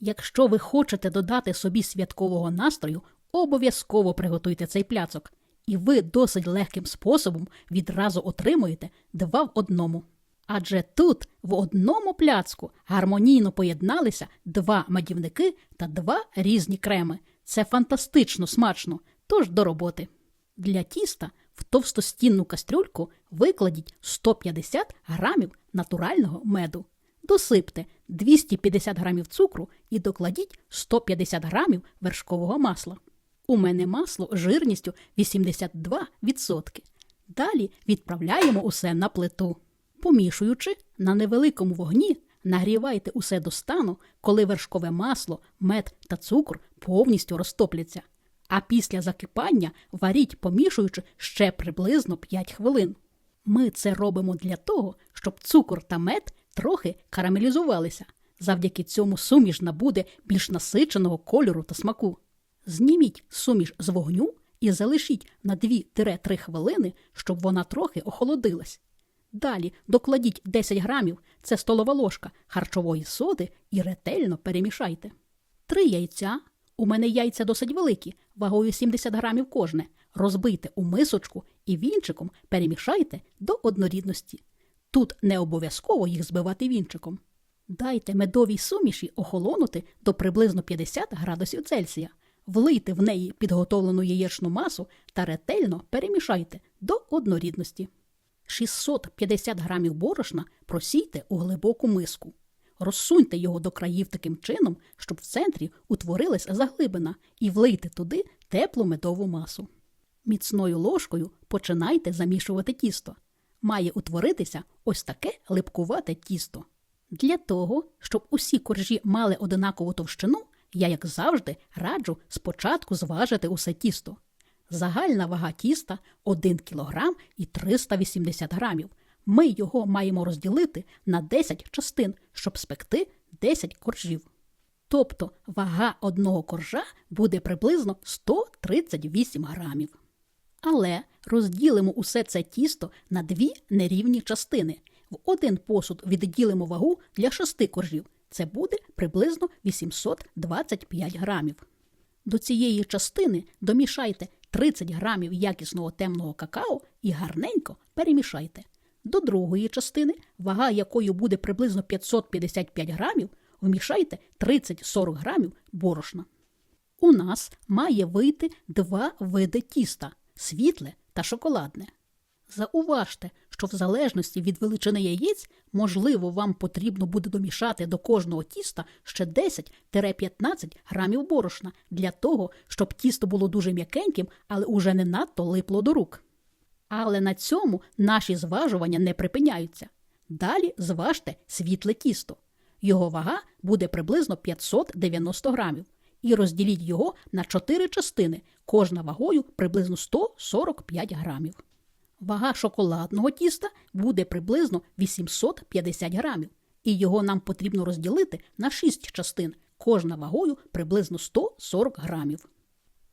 Якщо ви хочете додати собі святкового настрою, обов'язково приготуйте цей пляцок, і ви досить легким способом відразу отримуєте два в одному. Адже тут в одному пляцку гармонійно поєдналися два медівники та два різні креми. Це фантастично смачно, тож до роботи. Для тіста в товстостінну кастрюльку викладіть 150 грамів натурального меду. Досипте 250 грамів цукру і докладіть 150 грамів вершкового масла. У мене масло жирністю 82%. Далі відправляємо усе на плиту. Помішуючи, на невеликому вогні нагрівайте усе до стану, коли вершкове масло, мед та цукор повністю розтопляться. А після закипання варіть, помішуючи ще приблизно 5 хвилин. Ми це робимо для того, щоб цукор та мед трохи карамелізувалися. Завдяки цьому суміш набуде більш насиченого кольору та смаку. Зніміть суміш з вогню і залишіть на 2-3 хвилини, щоб вона трохи охолодилась. Далі докладіть 10 грамів, це столова ложка харчової соди і ретельно перемішайте. Три яйця. У мене яйця досить великі, вагою 70 грамів кожне. Розбийте у мисочку і вінчиком перемішайте до однорідності. Тут не обов'язково їх збивати вінчиком. Дайте медовій суміші охолонути до приблизно 50 градусів Цельсія. Влийте в неї підготовлену яєчну масу та ретельно перемішайте до однорідності. 650 грамів борошна просійте у глибоку миску. Розсуньте його до країв таким чином, щоб в центрі утворилась заглибина, і влийте туди теплу медову масу. Міцною ложкою починайте замішувати тісто. Має утворитися ось таке липкувате тісто. Для того, щоб усі коржі мали одинакову товщину, я, як завжди, раджу спочатку зважити усе тісто. Загальна вага тіста 1 кг і 380 грамів. Ми його маємо розділити на 10 частин, щоб спекти 10 коржів. Тобто вага одного коржа буде приблизно 138 грамів. Але розділимо усе це тісто на дві нерівні частини. В один посуд відділимо вагу для шести коржів. Це буде приблизно 825 грамів. До цієї частини домішайте 30 грамів якісного темного какао і гарненько перемішайте. До другої частини, вага якої буде приблизно 555 грамів, вмішайте 30-40 грамів борошна. У нас має вийти два види тіста світле та шоколадне. Зауважте, що в залежності від величини яєць, можливо, вам потрібно буде домішати до кожного тіста ще 10-15 грамів борошна для того, щоб тісто було дуже м'якеньким, але уже не надто липло до рук. Але на цьому наші зважування не припиняються. Далі зважте світле тісто. Його вага буде приблизно 590 грамів. І розділіть його на 4 частини, кожна вагою приблизно 145 грамів. Вага шоколадного тіста буде приблизно 850 грамів, і його нам потрібно розділити на 6 частин, кожна вагою приблизно 140 грамів.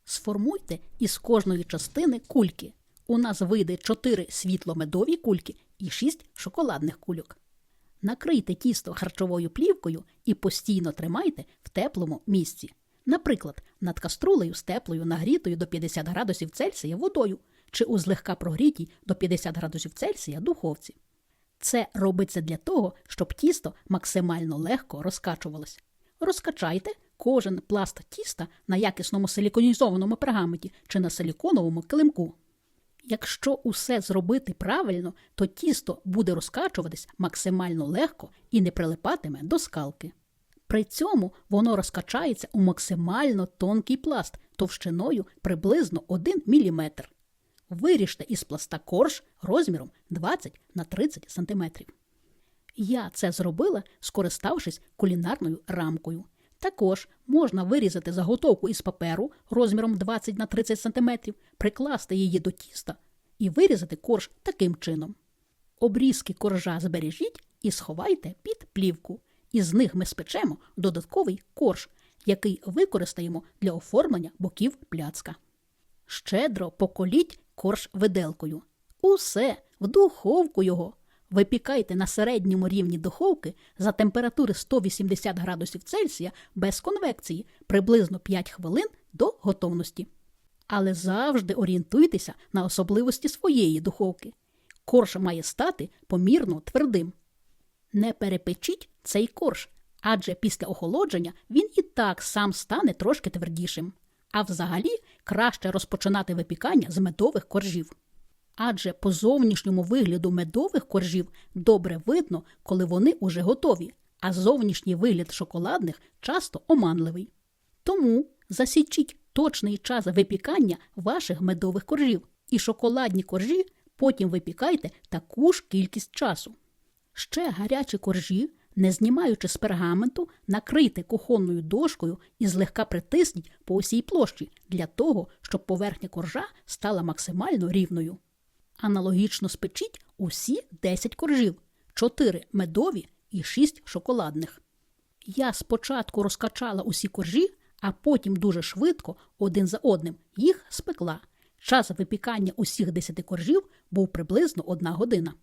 Сформуйте із кожної частини кульки. У нас вийде 4 світломедові кульки і 6 шоколадних кульок. Накрийте тісто харчовою плівкою і постійно тримайте в теплому місці. Наприклад, над каструлею з теплою нагрітою до 50 градусів Цельсія водою чи у злегка прогрітій до 50 градусів Цельсія духовці. Це робиться для того, щоб тісто максимально легко розкачувалось. Розкачайте кожен пласт тіста на якісному силіконізованому пергаменті чи на силіконовому килимку. Якщо усе зробити правильно, то тісто буде розкачуватись максимально легко і не прилипатиме до скалки. При цьому воно розкачається у максимально тонкий пласт товщиною приблизно 1 мм. Виріжте із пласта корж розміром 20 на 30 см. Я це зробила, скориставшись кулінарною рамкою. Також можна вирізати заготовку із паперу розміром 20 на 30 см, прикласти її до тіста і вирізати корж таким чином. Обрізки коржа збережіть і сховайте під плівку. Із них ми спечемо додатковий корж, який використаємо для оформлення боків пляцка. Щедро поколіть корж виделкою. Усе в духовку його. Випікайте на середньому рівні духовки за температури 180 градусів Цельсія без конвекції приблизно 5 хвилин до готовності. Але завжди орієнтуйтеся на особливості своєї духовки. Корж має стати помірно твердим. Не перепечіть цей корж, адже після охолодження він і так сам стане трошки твердішим. А взагалі краще розпочинати випікання з медових коржів. Адже по зовнішньому вигляду медових коржів добре видно, коли вони уже готові, а зовнішній вигляд шоколадних часто оманливий. Тому засічіть точний час випікання ваших медових коржів, і шоколадні коржі потім випікайте таку ж кількість часу. Ще гарячі коржі, не знімаючи з пергаменту, накрийте кухонною дошкою і злегка притисніть по усій площі для того, щоб поверхня коржа стала максимально рівною. Аналогічно спечіть усі 10 коржів, 4 медові і 6 шоколадних. Я спочатку розкачала усі коржі, а потім дуже швидко, один за одним, їх спекла. Час випікання усіх 10 коржів був приблизно одна година.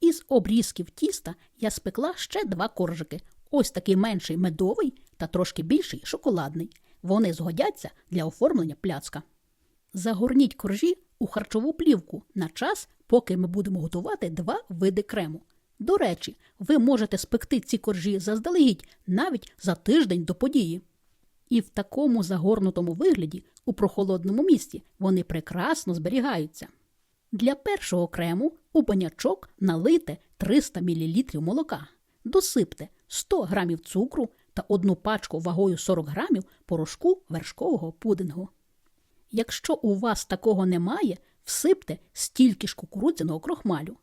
Із обрізків тіста я спекла ще два коржики. Ось такий менший медовий та трошки більший шоколадний. Вони згодяться для оформлення пляцка. Загорніть коржі у харчову плівку на час, поки ми будемо готувати два види крему. До речі, ви можете спекти ці коржі заздалегідь навіть за тиждень до події. І в такому загорнутому вигляді у прохолодному місці вони прекрасно зберігаються. Для першого крему у банячок налийте 300 мл молока, досипте 100 г цукру та одну пачку вагою 40 г порошку вершкового пудингу. Якщо у вас такого немає, всипте стільки ж кукурудзяного крохмалю.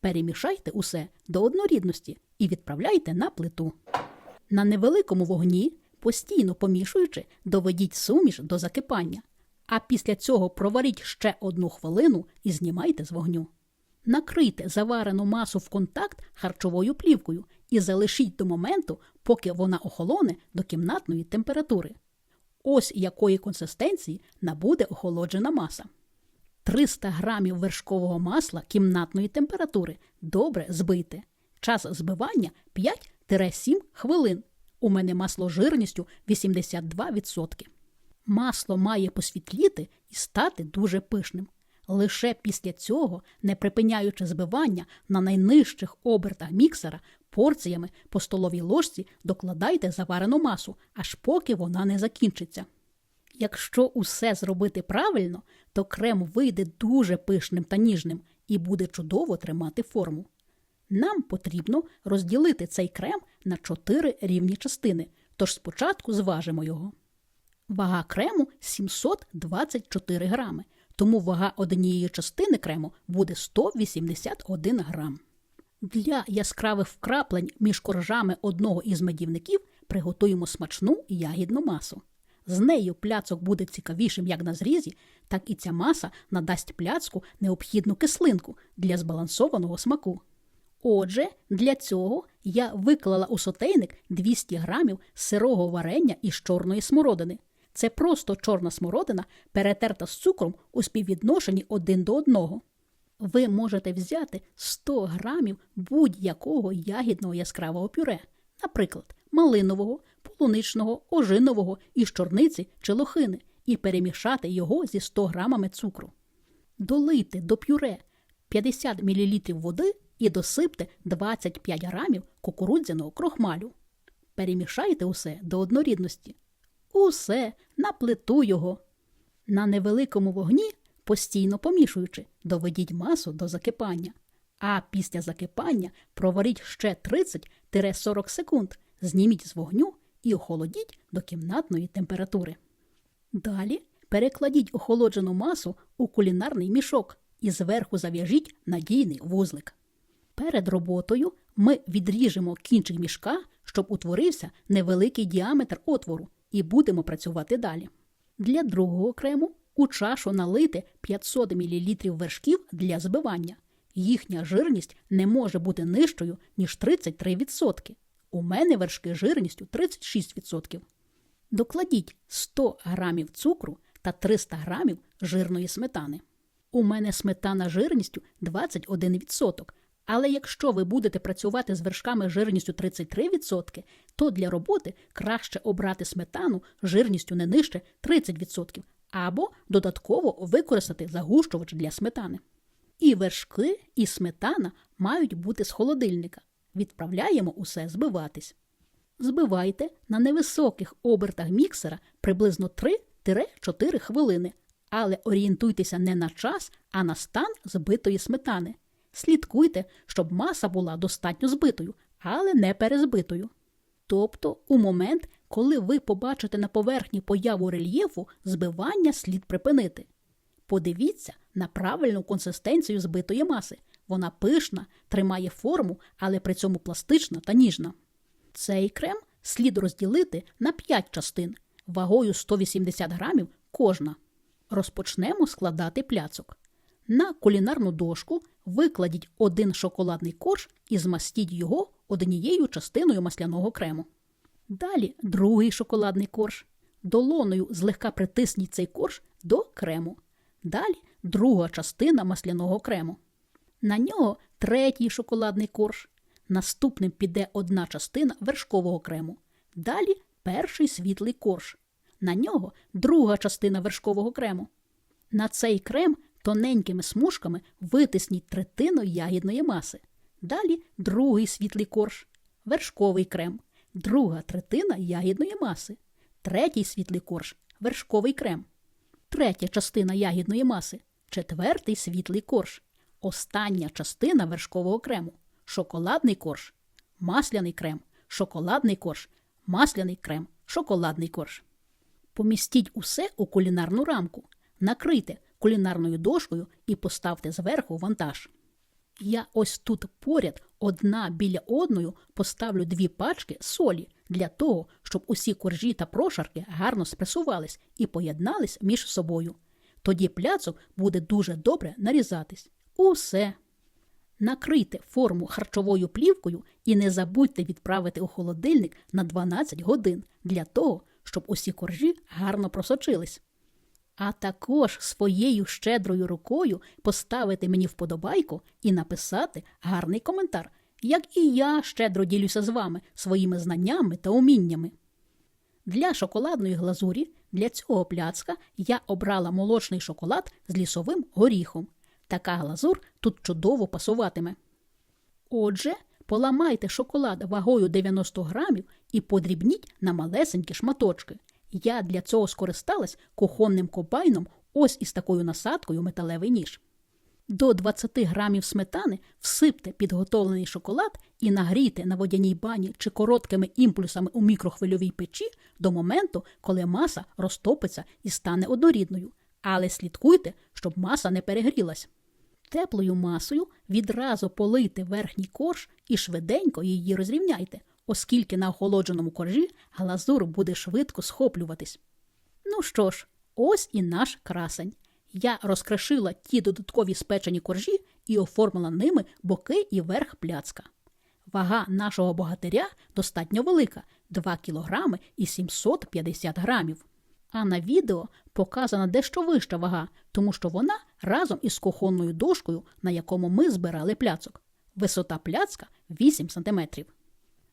Перемішайте усе до однорідності і відправляйте на плиту. На невеликому вогні, постійно помішуючи, доведіть суміш до закипання, а після цього проваріть ще одну хвилину і знімайте з вогню. Накрийте заварену масу в контакт харчовою плівкою і залишіть до моменту, поки вона охолоне до кімнатної температури. Ось якої консистенції набуде охолоджена маса. 300 грамів вершкового масла кімнатної температури добре збийте. Час збивання 5-7 хвилин. У мене масло жирністю 82%. Масло має посвітліти і стати дуже пишним. Лише після цього, не припиняючи збивання на найнижчих обертах міксера, порціями по столовій ложці докладайте заварену масу, аж поки вона не закінчиться. Якщо усе зробити правильно, то крем вийде дуже пишним та ніжним і буде чудово тримати форму. Нам потрібно розділити цей крем на 4 рівні частини, тож спочатку зважимо його. Вага крему 724 грами, тому вага однієї частини крему буде 181 грам. Для яскравих вкраплень між коржами одного із медівників приготуємо смачну ягідну масу. З нею пляцок буде цікавішим як на зрізі, так і ця маса надасть пляцку необхідну кислинку для збалансованого смаку. Отже, для цього я виклала у сотейник 200 грамів сирого варення із чорної смородини. Це просто чорна смородина, перетерта з цукром у співвідношенні один до одного. Ви можете взяти 100 грамів будь-якого ягідного яскравого пюре, наприклад, малинового, полуничного, ожинового із чорниці чи лохини, і перемішати його зі 100 грамами цукру. Долийте до пюре 50 мл води і досипте 25 грамів кукурудзяного крохмалю. Перемішайте усе до однорідності. Усе на плиту його. На невеликому вогні, постійно помішуючи, доведіть масу до закипання. А після закипання проваріть ще 30-40 секунд, зніміть з вогню і охолодіть до кімнатної температури. Далі перекладіть охолоджену масу у кулінарний мішок і зверху зав'яжіть надійний вузлик. Перед роботою ми відріжемо кінчик мішка, щоб утворився невеликий діаметр отвору, і будемо працювати далі. Для другого крему у чашу налити 500 мл вершків для збивання. Їхня жирність не може бути нижчою, ніж 33%. У мене вершки жирністю 36%. Докладіть 100 грамів цукру та 300 грамів жирної сметани. У мене сметана жирністю 21%, Але якщо ви будете працювати з вершками жирністю 33%, то для роботи краще обрати сметану жирністю не нижче 30% або додатково використати загущувач для сметани. І вершки, і сметана мають бути з холодильника. Відправляємо усе збиватись. Збивайте на невисоких обертах міксера приблизно 3-4 хвилини, але орієнтуйтеся не на час, а на стан збитої сметани. Слідкуйте, щоб маса була достатньо збитою, але не перезбитою. Тобто, у момент, коли ви побачите на поверхні появу рельєфу, збивання слід припинити. Подивіться на правильну консистенцію збитої маси. Вона пишна, тримає форму, але при цьому пластична та ніжна. Цей крем слід розділити на 5 частин вагою 180 грамів кожна. Розпочнемо складати пляцок. На кулінарну дошку викладіть один шоколадний корж і змастіть його однією частиною масляного крему. Далі другий шоколадний корж. Долоною злегка притисніть цей корж до крему. Далі друга частина масляного крему. На нього третій шоколадний корж. Наступним піде одна частина вершкового крему. Далі перший світлий корж. На нього друга частина вершкового крему. На цей крем тоненькими смужками витисніть третину ягідної маси. Далі другий світлий корж, вершковий крем, друга третина ягідної маси, третій світлий корж, вершковий крем, третя частина ягідної маси, четвертий світлий корж, остання частина вершкового крему, шоколадний корж, масляний крем, шоколадний корж, масляний крем, шоколадний корж. Помістіть усе у кулінарну рамку, накрийте кулінарною дошкою і поставте зверху вантаж. Я ось тут поряд одна біля одною поставлю дві пачки солі для того, щоб усі коржі та прошарки гарно спресувались і поєднались між собою. Тоді пляцок буде дуже добре нарізатись. Усе. Накрийте форму харчовою плівкою і не забудьте відправити у холодильник на 12 годин для того, щоб усі коржі гарно просочились. А також своєю щедрою рукою поставити мені вподобайку і написати гарний коментар, як і я щедро ділюся з вами своїми знаннями та уміннями. Для шоколадної глазурі для цього пляцка я обрала молочний шоколад з лісовим горіхом. Така глазур тут чудово пасуватиме. Отже, поламайте шоколад вагою 90 грамів і подрібніть на малесенькі шматочки. Я для цього скористалась кухонним кобайном ось із такою насадкою металевий ніж. До 20 грамів сметани всипте підготовлений шоколад і нагрійте на водяній бані чи короткими імпульсами у мікрохвильовій печі до моменту, коли маса розтопиться і стане однорідною. Але слідкуйте, щоб маса не перегрілась. Теплою масою відразу полийте верхній корж і швиденько її розрівняйте, оскільки на охолодженому коржі глазур буде швидко схоплюватись. Ну що ж, ось і наш красень. Я розкрошила ті додаткові спечені коржі і оформила ними боки і верх пляцка. Вага нашого богатиря достатньо велика 2 кг і 750 грамів. А на відео показана дещо вища вага, тому що вона разом із кухонною дошкою, на якому ми збирали пляцок. Висота пляцка 8 см.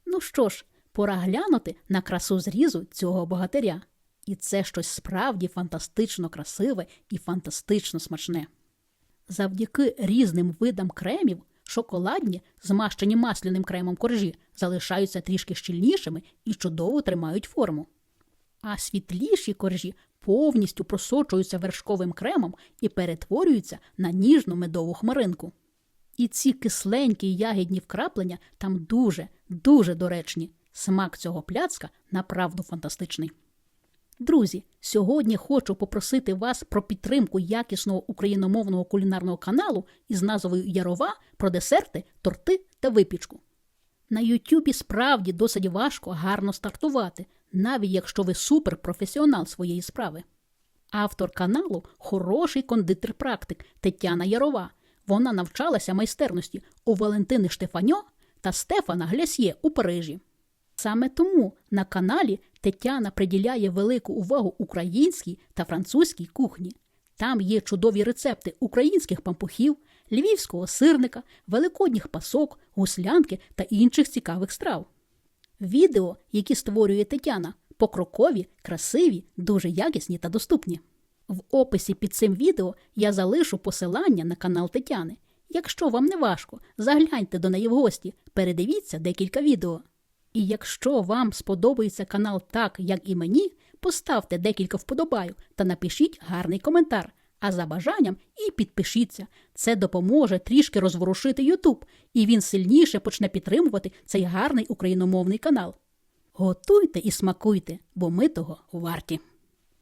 Ну що ж, пора глянути на красу зрізу цього богатиря. І це щось справді фантастично красиве і фантастично смачне. Завдяки різним видам кремів шоколадні, змащені масляним кремом коржі, залишаються трішки щільнішими і чудово тримають форму. А світліші коржі повністю просочуються вершковим кремом і перетворюються на ніжну медову хмаринку. І ці кисленькі ягідні вкраплення там дуже, дуже доречні. Смак цього пляцка направду фантастичний. Друзі, сьогодні хочу попросити вас про підтримку якісного україномовного кулінарного каналу із назвою Ярова про десерти, торти та випічку. На Ютубі справді досить важко гарно стартувати, навіть якщо ви суперпрофесіонал своєї справи. Автор каналу хороший кондитер-практик Тетяна Ярова. Вона навчалася майстерності у Валентини Штефаньо та Стефана Глясьє у Парижі. Саме тому на каналі Тетяна приділяє велику увагу українській та французькій кухні. Там є чудові рецепти українських пампухів, львівського сирника, великодніх пасок, гуслянки та інших цікавих страв. Відео, які створює Тетяна, покрокові, красиві, дуже якісні та доступні. В описі під цим відео я залишу посилання на канал Тетяни. Якщо вам не важко, загляньте до неї в гості, передивіться декілька відео. І якщо вам сподобається канал так, як і мені, поставте декілька вподобаю та напишіть гарний коментар. А за бажанням і підпишіться. Це допоможе трішки розворушити Ютуб, і він сильніше почне підтримувати цей гарний україномовний канал. Готуйте і смакуйте, бо ми того варті.